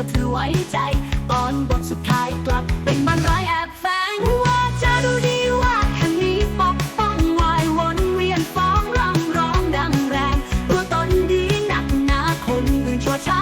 อถือไว้ใจ ตอนบทสุดท้ายกลับเป็นมันร้ายแอบแฝงว่าจะดูดีว่าแค่นี้ปกป้องวายวนเวียนฟ้องร้องร้องดังแรงตัวตนดีหนักหนาคนอื่นชั่วช้า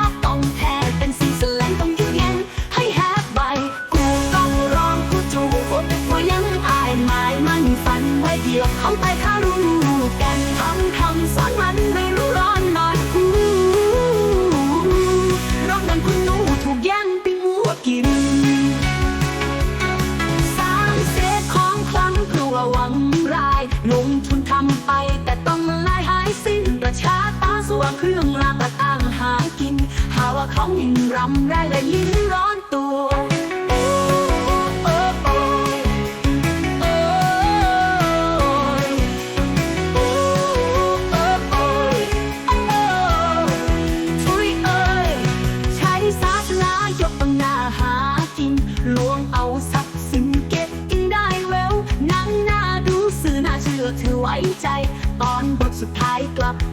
องยิ่งรำแรงและยิ่งร้อนตัวไว้ใจ ตอนบทสุดท้ายกลับ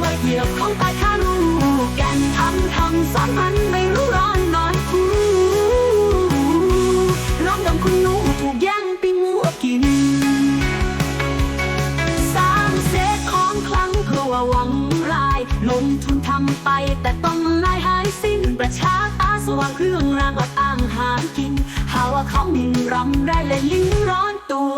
ว่าเหยียบของตายข้ารู้กันทำทำสอนมันไม่รู้ร้อนนอนคูร้องดังคุณนูถูกแย่งไปมัวกินสร้างเศษของคลังกลัวหวังราย ลงทุนทำไปแต่ต้องลายหายสิ้นประชาตาสว่างเครื่องรางอดอ้างหากินหาว่าเขามินรำได้และลิ้นร้อนตัว